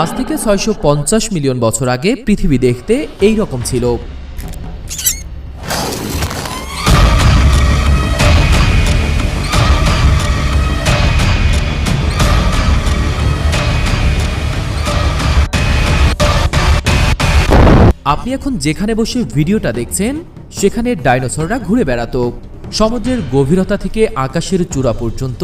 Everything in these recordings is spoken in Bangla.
আজ থেকে ছয়শো পঞ্চাশ মিলিয়ন বছর আগে পৃথিবী দেখতে এই রকম ছিল। আপনি এখন যেখানে বসে ভিডিওটা দেখছেন, সেখানে ডাইনোসররা ঘুরে বেড়াতো। সমুদ্রের গভীরতা থেকে আকাশের চূড়া পর্যন্ত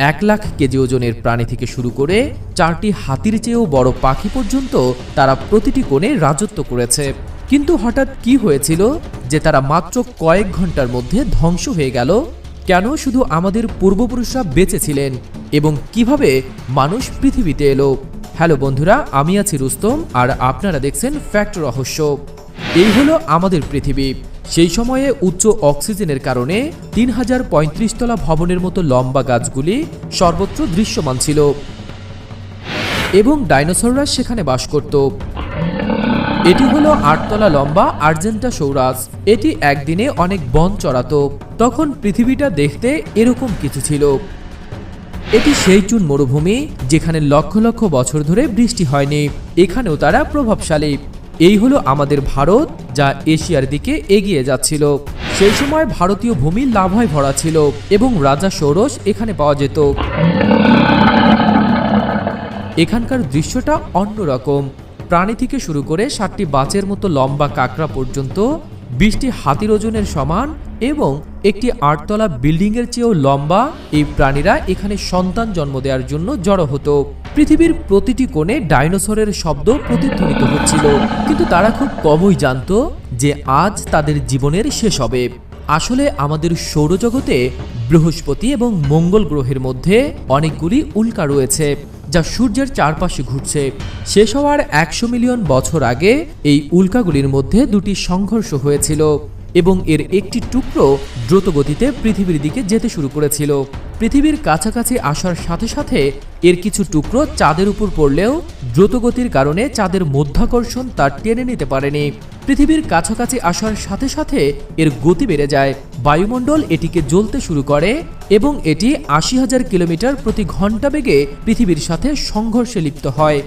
এক লাখ কেজি ওজনের প্রাণী থেকে শুরু করে চারটি হাতির চেয়েও বড় পাখি পর্যন্ত তারা প্রতিটি কোণে রাজত্ব করেছে। কিন্তু হঠাৎ কি হয়েছিল যে তারা মাত্র কয়েক ঘণ্টার মধ্যে ধ্বংস হয়ে গেল? কেন শুধু আমাদের পূর্বপুরুষরা বেঁচে ছিলেন এবং কীভাবে মানুষ পৃথিবীতে এলো? হ্যালো বন্ধুরা, আমি আছি রুস্তম আর আপনারা দেখছেন ফ্যাক্ট রহস্য। এই হলো আমাদের পৃথিবী। সেই সময়ে উচ্চ অক্সিজেনের কারণে তিন হাজার পঁয়ত্রিশ তলা ভবনের মতো লম্বা গাছগুলি সর্বত্র দৃশ্যমান ছিল। এবং ডাইনোসররা সেখানে বাস করত। এটি হলো আটতলা লম্বা আর্জেন্টা সৌরাস। এটি একদিনে অনেক বন চড়াত। তখন পৃথিবীটা দেখতে এরকম কিছু ছিল। এটি সেই চুন মরুভূমি যেখানে লক্ষ লক্ষ বছর ধরে বৃষ্টি হয়নি। এখানেও তারা প্রভাবশালী। এই হলো আমাদের ভারত, যা এশিয়ার দিকে এগিয়ে যাচ্ছিল। সেই সময় ভারতীয় ভূমি লাভায় ভরা ছিল এবং রাজা ষোড়শ এখানে পাওয়া যেত। এখানকার দৃশ্যটা অন্যরকম। প্রাণী থেকে শুরু করে সাতটি বাচের মতো লম্বা কাঁকড়া পর্যন্ত বিশটি হাতির ওজনের সমান এবং একটি আটতলা বিল্ডিংয়ের চেয়েও লম্বা এই প্রাণীরা এখানে সন্তান জন্ম দেওয়ার জন্য জড়ো হতো। পৃথিবীর প্রতিটি কোণে ডাইনোসরের শব্দ প্রতিধ্বনিত হচ্ছিল, কিন্তু তারা খুব কমই জানতো যে আজ তাদের জীবনের শেষ হবে। আসলে আমাদের সৌরজগতে বৃহস্পতি এবং মঙ্গল গ্রহের মধ্যে অনেকগুলি উল্কা রয়েছে। যা সূর্যের চারপাশে ঘুরছে। শেষ হওয়ার একশো মিলিয়ন বছর আগে এই উল্কাগুলির মধ্যে দুটি সংঘর্ষ হয়েছিল এবং এর একটি টুকরো দ্রুত গতিতে পৃথিবীর দিকে যেতে শুরু করেছিল। পৃথিবীর কাছাকাছি আসার সাথে সাথে এর কিছু টুকরো চাঁদের উপর পড়লেও দ্রুতগতির কারণে চাঁদের মধ্যাকর্ষণ তার টেনে নিতে পারেনি। পৃথিবীর কাছাকাছি আসার সাথে সাথে এর গতি বেড়ে যায়। বায়ুমণ্ডল এটিকে জ্বলতে শুরু করে এবং এটি আশি হাজার কিলোমিটার প্রতি ঘণ্টা বেগে পৃথিবীর সাথে সংঘর্ষে লিপ্ত হয়।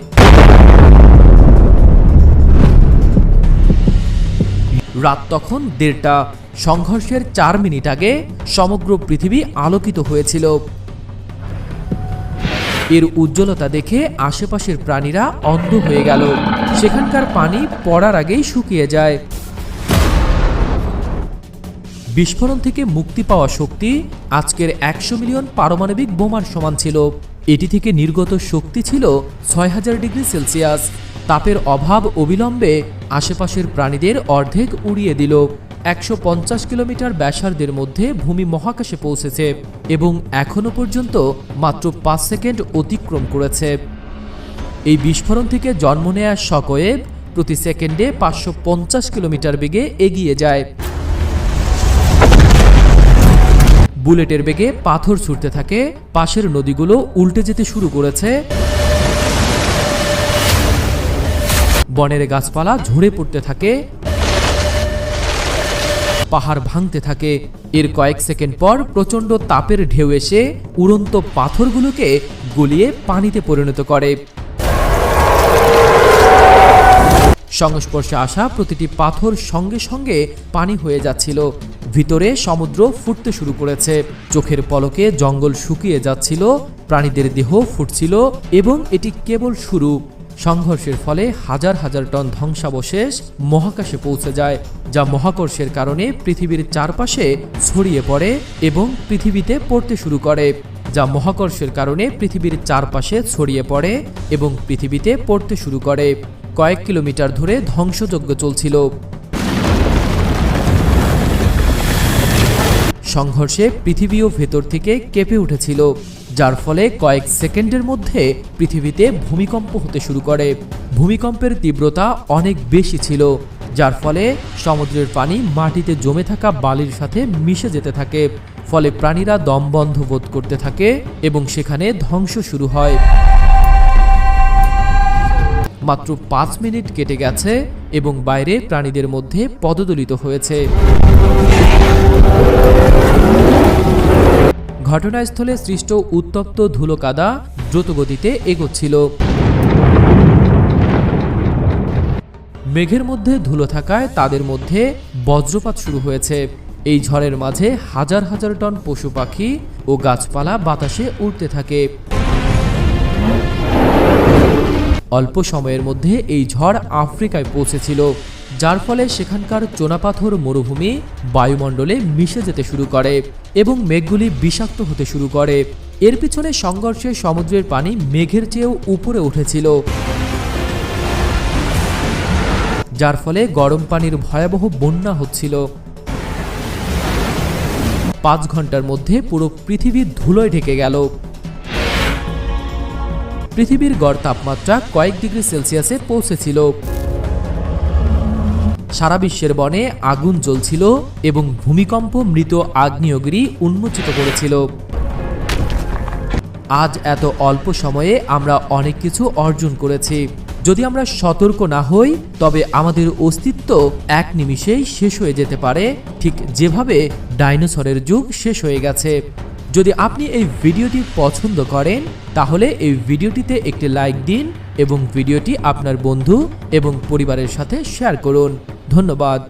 রাত তখন দেড়টা। সংঘর্ষের চার মিনিট আগে সমগ্র পৃথিবী আলোকিত হয়েছিল। এর উজ্জ্বলতা দেখে আশেপাশের প্রাণীরা অন্ধ হয়ে গেল। সেখানকার পানি পড়ার আগেই শুকিয়ে যায়। বিস্ফোরণ থেকে মুক্তি পাওয়া শক্তি আজকের একশো মিলিয়ন পারমাণবিক বোমার সমান ছিল। এটি থেকে নির্গত শক্তি ছিল ছয় হাজার ডিগ্রি সেলসিয়াস। তাপের অভাব অবিলম্বে আশেপাশের প্রাণীদের অর্ধেক উড়িয়ে দিল। একশো পঞ্চাশ কিলোমিটার ব্যাসার্ধের মধ্যে ভূমি মহাকাশে পৌঁছেছে এবং এখনও পর্যন্ত মাত্র পাঁচ সেকেন্ড অতিক্রম করেছে। এই বিস্ফোরণ থেকে জন্ম নেয়া শকওয়েভ প্রতি সেকেন্ডে পাঁচশো পঞ্চাশ কিলোমিটার বেগে এগিয়ে যায়। বুলেটের বেগে পাথর ছুটতে থাকে। পাশের নদীগুলো উল্টে যেতে শুরু করেছে। বনের গাছপালা ঝরে পড়তে থাকে। পাহাড় ভাঙতে থাকে। এর কয়েক সেকেন্ড পর প্রচণ্ড তাপের ঢেউ এসে উড়ন্ত পাথরগুলোকে গলিয়ে পানিতে পরিণত করে। সংস্পর্শে আসা প্রতিটি পাথর সঙ্গে সঙ্গে পানি হয়ে যাচ্ছিল। ভিতরে সমুদ্র ফুটতে শুরু করেছে। চোখের পলকে জঙ্গল শুকিয়ে যাচ্ছিল, প্রাণীদের দেহ ফুটছিল এবং এটি কেবল শুরু। সংঘর্ষের ফলে হাজার হাজার টন ধ্বংসাবশেষ মহাকাশে পৌঁছে যায়, যা মহাকর্ষের কারণে পৃথিবীর চারপাশে ছড়িয়ে পড়ে এবং পৃথিবীতে পড়তে শুরু করে, যা মহাকর্ষের কারণে পৃথিবীর চারপাশে ছড়িয়ে পড়ে এবং পৃথিবীতে পড়তে শুরু করে। কয়েক কিলোমিটার ধরে ধ্বংসযজ্ঞ চলছিল। সংঘর্ষে পৃথিবীও ভেতর থেকে কেঁপে উঠেছিল, যার ফলে কয়েক সেকেন্ডের মধ্যে পৃথিবীতে ভূমিকম্প হতে শুরু করে। ভূমিকম্পের তীব্রতা অনেক বেশি ছিল, যার ফলে সমুদ্রের পানি মাটিতে জমে থাকা বালির সাথে মিশে যেতে থাকে, ফলে প্রাণীরা দমবন্ধ বোধ করতে থাকে এবং সেখানে ধ্বংস শুরু হয়। মাত্র পাঁচ মিনিট কেটে গেছে এবং বাইরে প্রাণীদের মধ্যে পদদলিত হয়েছে। ঘটনাস্থলে সৃষ্ট উত্তপ্ত ধুলো কাদা দ্রুতগতিতে এগোচ্ছিল। মেঘের মধ্যে ধুলো থাকায় তাদের মধ্যে বজ্রপাত শুরু হয়েছে। এই ঝড়ের মাঝে হাজার হাজার টন পশু পাখি ও গাছপালা বাতাসে উড়তে থাকে। অল্প সময়ের মধ্যে এই ঝড় আফ্রিকায় পৌঁছেছিল, যার ফলে সেখানকার চোনাপাথর মরুভূমি বায়ুমণ্ডলে মিশে যেতে শুরু করে এবং মেঘগুলি বিষাক্ত হতে শুরু করে। এর পিছনে সংঘর্ষে সমুদ্রের পানি মেঘের চেয়েও উপরে উঠেছিল। যার ফলে গরম পানির ভয়াবহ বন্যা হচ্ছিল। পাঁচ ঘণ্টার মধ্যে পুরো পৃথিবী ধুলোয় ঢেকে গেল। পৃথিবীর গড় তাপমাত্রা কয়েক ডিগ্রি সেলসিয়াসে পৌঁছেছিল। সারা বিশ্বের বনে আগুন জ্বলছিল এবং ভূমিকম্প মৃত আগ্নেয়গিরি উন্মোচিত করেছিল। আজ এত অল্প সময়ে আমরা অনেক কিছু অর্জন করেছি। যদি আমরা সতর্ক না হই, তবে আমাদের অস্তিত্ব এক নিমিষেই শেষ হয়ে যেতে পারে। ঠিক যেভাবে ডাইনোসরের যুগ শেষ হয়ে গেছে। যদি আপনি এই ভিডিওটি পছন্দ করেন, তাহলে এই ভিডিওটিতে একটি লাইক দিন এবং ভিডিওটি আপনার বন্ধু এবং পরিবারের সাথে শেয়ার করুন। ধন্যবাদ।